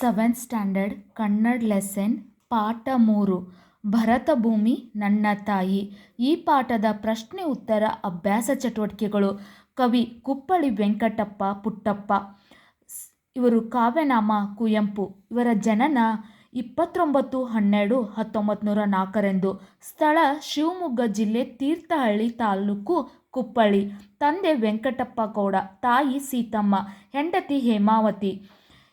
Seventh standard Kannada lesson ಪಾಠ ಮೂರು, ಭರತ ಭೂಮಿ ನನ್ನ ತಾಯಿ. ಈ ಪಾಠದ ಪ್ರಶ್ನೆ ಉತ್ತರ ಅಭ್ಯಾಸ ಚಟುವಟಿಕೆಗಳು. ಕವಿ ಕುಪ್ಪಳಿ ವೆಂಕಟಪ್ಪ ಪುಟ್ಟಪ್ಪ. ಇವರು ಕಾವ್ಯನಾಮ ಕುವೆಂಪು ಇವರ ಜನನ ಇಪ್ಪತ್ತೊಂಬತ್ತು, ಹನ್ನೆರಡು ಹತ್ತೊಂಬತ್ತು ನೂರ ನಾಲ್ಕರಂದು ಸ್ಥಳ ಶಿವಮೊಗ್ಗ ಜಿಲ್ಲೆ ತೀರ್ಥಹಳ್ಳಿ ತಾಲೂಕು ಕುಪ್ಪಳ್ಳಿ. ತಂದೆ ವೆಂಕಟಪ್ಪ ಗೌಡ, ತಾಯಿ ಸೀತಮ್ಮ, ಹೆಂಡತಿ ಹೇಮಾವತಿ.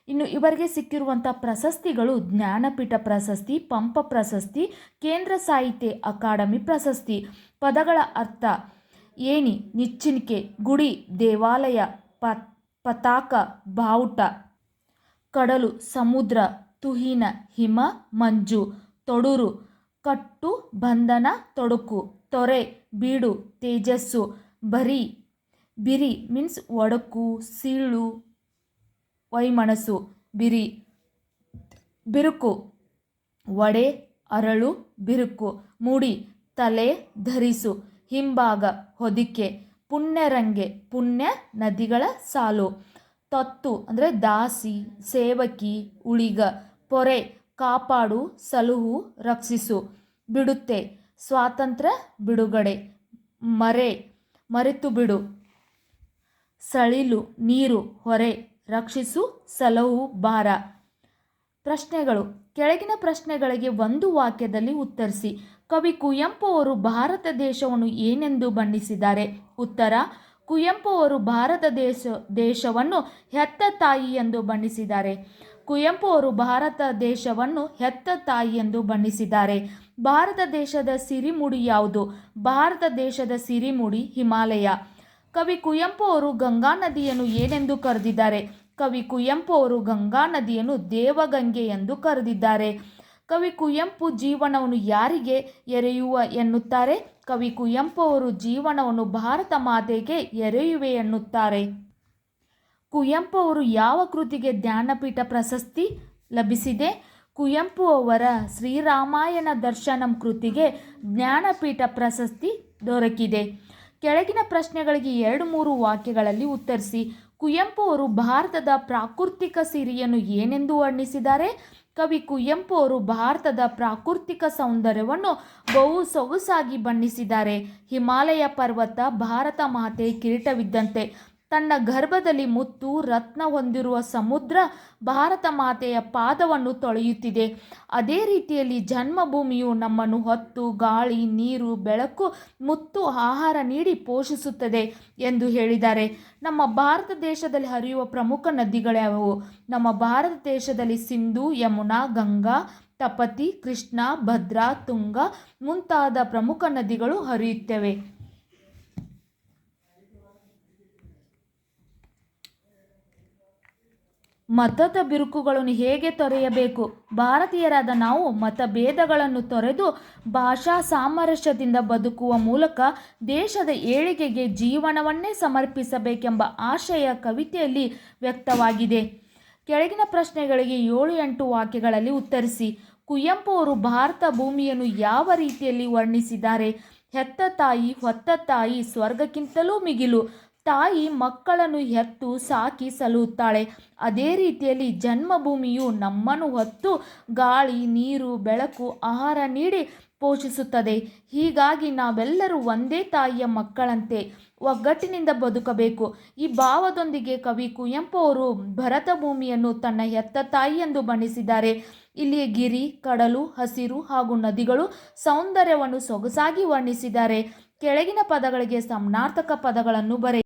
ಇನ್ನು ಇವರಿಗೆ ಸಿಕ್ಕಿರುವಂಥ ಪ್ರಶಸ್ತಿಗಳು ಜ್ಞಾನಪೀಠ ಪ್ರಶಸ್ತಿ, ಪಂಪ ಪ್ರಶಸ್ತಿ, ಕೇಂದ್ರ ಸಾಹಿತ್ಯ ಅಕಾಡೆಮಿ ಪ್ರಶಸ್ತಿ. ಪದಗಳ ಅರ್ಥ ಏಣಿ, ನಿಚ್ಚಿನಿಕೆ, ಗುಡಿ, ದೇವಾಲಯ ಪ ಪತಾಕ, ಬಾವುಟ, ಕಡಲು, ಸಮುದ್ರ, ತುಹಿನ, ಹಿಮ, ಮಂಜು, ತೊಡೂರು, ಕಟ್ಟು, ಬಂಧನ, ತೊಡಕು, ತೊರೆ, ಬೀಡು, ತೇಜಸ್ಸು, ಬರಿ, ಬಿರಿ, ಮೀನ್ಸ್ ಒಡಕು ಸೀಳು ವೈಮನಸ್ಸು, ಬಿರಿ, ಬಿರುಕು ಒಡೆ ಅರಳು, ಬಿರುಕು, ಮುಡಿ, ತಲೆ, ಧರಿಸು, ಹಿಂಭಾಗ, ಹೊದಿಕೆ, ಪುಣ್ಯರಂಗೆ, ಪುಣ್ಯ ನದಿಗಳ ಸಾಲು, ತತ್ತು, ಅಂದರೆ ದಾಸಿ, ಸೇವಕಿ, ಉಳಿಗ, ಪೊರೆ, ಕಾಪಾಡು, ಸಲುಹು, ರಕ್ಷಿಸು, ಬಿಡುತ್ತೆ, ಸ್ವಾತಂತ್ರ್ಯ, ಬಿಡುಗಡೆ, ಮರೆ, ಮರೆತು ಬಿಡು, ಸಳಿಲು, ನೀರು, ಹೊರೆ ರಕ್ಷಿಸು ಸಲವು ಭಾರ. ಪ್ರಶ್ನೆಗಳು. ಕೆಳಗಿನ ಪ್ರಶ್ನೆಗಳಿಗೆ ಒಂದು ವಾಕ್ಯದಲ್ಲಿ ಉತ್ತರಿಸಿ. ಕವಿ ಕುವೆಂಪು ಅವರು ಭಾರತ ದೇಶವನ್ನು ಏನೆಂದು ಬಣ್ಣಿಸಿದ್ದಾರೆ? ಉತ್ತರ. ಕುವೆಂಪು ಅವರು ಭಾರತ ದೇಶ, ದೇಶವನ್ನು ಹೆತ್ತ ತಾಯಿ ಎಂದು ಬಣ್ಣಿಸಿದ್ದಾರೆ. ಕುವೆಂಪು ಅವರು ಭಾರತ ದೇಶವನ್ನು ಹೆತ್ತ ತಾಯಿ ಎಂದು ಬಣ್ಣಿಸಿದ್ದಾರೆ. ಭಾರತ ದೇಶದ ಸಿರಿಮುಡಿ ಯಾವುದು? ಭಾರತ ದೇಶದ ಸಿರಿಮುಡಿ ಹಿಮಾಲಯ. ಕವಿ ಕುವೆಂಪು ಅವರು ಗಂಗಾ ನದಿಯನ್ನು ಏನೆಂದು ಕರೆದಿದ್ದಾರೆ? ಕವಿ ಕುವೆಂಪು ಅವರು ಗಂಗಾ ನದಿಯನ್ನು ದೇವಗಂಗೆ ಎಂದು ಕರೆದಿದ್ದಾರೆ. ಕವಿ ಕುವೆಂಪು ಜೀವನವನ್ನು ಯಾರಿಗೆ ಎರೆಯುವ ಎನ್ನುತ್ತಾರೆ? ಕವಿ ಕುವೆಂಪು ಅವರು ಜೀವನವನ್ನು ಭಾರತ ಮಾತೆಗೆ ಎರೆಯುವೆ ಎನ್ನುತ್ತಾರೆ. ಕುವೆಂಪು ಅವರು ಯಾವ ಕೃತಿಗೆ ಜ್ಞಾನಪೀಠ ಪ್ರಶಸ್ತಿ ಲಭಿಸಿದೆ? ಕುವೆಂಪು ಅವರ ಶ್ರೀರಾಮಾಯಣ ದರ್ಶನಂ ಕೃತಿಗೆ ಜ್ಞಾನಪೀಠ ಪ್ರಶಸ್ತಿ ದೊರಕಿದೆ. ಕೆಳಗಿನ ಪ್ರಶ್ನೆಗಳಿಗೆ ಎರಡು ಮೂರು ವಾಕ್ಯಗಳಲ್ಲಿ ಉತ್ತರಿಸಿ, ಕುವೆಂಪು ಅವರು ಭಾರತದ ಪ್ರಾಕೃತಿಕ ಸಿರಿಯನ್ನು ಏನೆಂದು ವರ್ಣಿಸಿದ್ದಾರೆ? ಕವಿ ಕುವೆಂಪು ಅವರು ಭಾರತದ ಪ್ರಾಕೃತಿಕ ಸೌಂದರ್ಯವನ್ನು ಬಹು ಸೊಗಸಾಗಿ ಬಣ್ಣಿಸಿದ್ದಾರೆ. ಹಿಮಾಲಯ ಪರ್ವತ ಭಾರತ ಮಾತೆ ಕಿರೀಟವಿದ್ದಂತೆ ತನ್ನ ಗರ್ಭದಲ್ಲಿ ಮುತ್ತು, ರತ್ನ ಹೊಂದಿರುವ ಸಮುದ್ರ ಭಾರತ ಮಾತೆಯ ಪಾದವನ್ನು ತೊಳೆಯುತ್ತಿದೆ. ಅದೇ ರೀತಿಯಲ್ಲಿ ಜನ್ಮಭೂಮಿಯು ನಮ್ಮನ್ನು ಹೊತ್ತು, ಗಾಳಿ, ನೀರು, ಬೆಳಕು, ಮುತ್ತು, ಆಹಾರ ನೀಡಿ ಪೋಷಿಸುತ್ತದೆ ಎಂದು ಹೇಳಿದ್ದಾರೆ. ನಮ್ಮ ಭಾರತ ದೇಶದಲ್ಲಿ ಹರಿಯುವ ಪ್ರಮುಖ ನದಿಗಳ್ಯಾವುವು ನಮ್ಮ ಭಾರತ ದೇಶದಲ್ಲಿ ಸಿಂಧು, ಯಮುನಾ, ಗಂಗಾ, ತಪತಿ, ಕೃಷ್ಣ, ಭದ್ರಾ, ತುಂಗ ಮುಂತಾದ ಪ್ರಮುಖ ನದಿಗಳು ಹರಿಯುತ್ತವೆ. ಮತದ ಬಿರುಕುಗಳನ್ನು ಹೇಗೆ ತೊರೆಯಬೇಕು? ಭಾರತೀಯರಾದ ನಾವು ಮತಭೇದಗಳನ್ನು ತೊರೆದು ಭಾಷಾ ಸಾಮರಸ್ಯದಿಂದ ಬದುಕುವ ಮೂಲಕ ದೇಶದ ಏಳಿಗೆಗೆ ಜೀವನವನ್ನೇ ಸಮರ್ಪಿಸಬೇಕೆಂಬ ಆಶಯ ಕವಿತೆಯಲ್ಲಿ ವ್ಯಕ್ತವಾಗಿದೆ. ಕೆಳಗಿನ ಪ್ರಶ್ನೆಗಳಿಗೆ ಏಳು ಎಂಟು ವಾಕ್ಯಗಳಲ್ಲಿ ಉತ್ತರಿಸಿ, ಕುವೆಂಪು ಅವರು ಭಾರತ ಭೂಮಿಯನ್ನು ಯಾವ ರೀತಿಯಲ್ಲಿ ವರ್ಣಿಸಿದ್ದಾರೆ? ಹೆತ್ತ ತಾಯಿ, ಹೊತ್ತ ತಾಯಿ, ಸ್ವರ್ಗಕ್ಕಿಂತಲೂ ಮಿಗಿಲು ತಾಯಿ ಮಕ್ಕಳನ್ನು ಹೆತ್ತು ಸಾಕಿ ಸಲುತ್ತಾಳೆ ಅದೇ ರೀತಿಯಲ್ಲಿ ಜನ್ಮಭೂಮಿಯು ನಮ್ಮನ್ನು ಹೊತ್ತು ಗಾಳಿ, ನೀರು, ಬೆಳಕು, ಆಹಾರ ನೀಡಿ ಪೋಷಿಸುತ್ತದೆ. ಹೀಗಾಗಿ ನಾವೆಲ್ಲರೂ ಒಂದೇ ತಾಯಿಯ ಮಕ್ಕಳಂತೆ ಒಗ್ಗಟ್ಟಿನಿಂದ ಬದುಕಬೇಕು. ಈ ಭಾವದೊಂದಿಗೆ ಕವಿ ಕುವೆಂಪು ಅವರು ಭರತ ಭೂಮಿಯನ್ನು ತನ್ನ ಹೆತ್ತ ತಾಯಿ ಎಂದು ಬಣ್ಣಿಸಿದ್ದಾರೆ. ಇಲ್ಲಿ ಗಿರಿ, ಕಡಲು, ಹಸಿರು ಹಾಗೂ ನದಿಗಳು ಸೌಂದರ್ಯವನ್ನು ಸೊಗಸಾಗಿ ವರ್ಣಿಸಿದ್ದಾರೆ. ಕೆಳಗಿನ ಪದಗಳಿಗೆ ಸಮನಾರ್ಥಕ ಪದಗಳನ್ನು ಬರೆ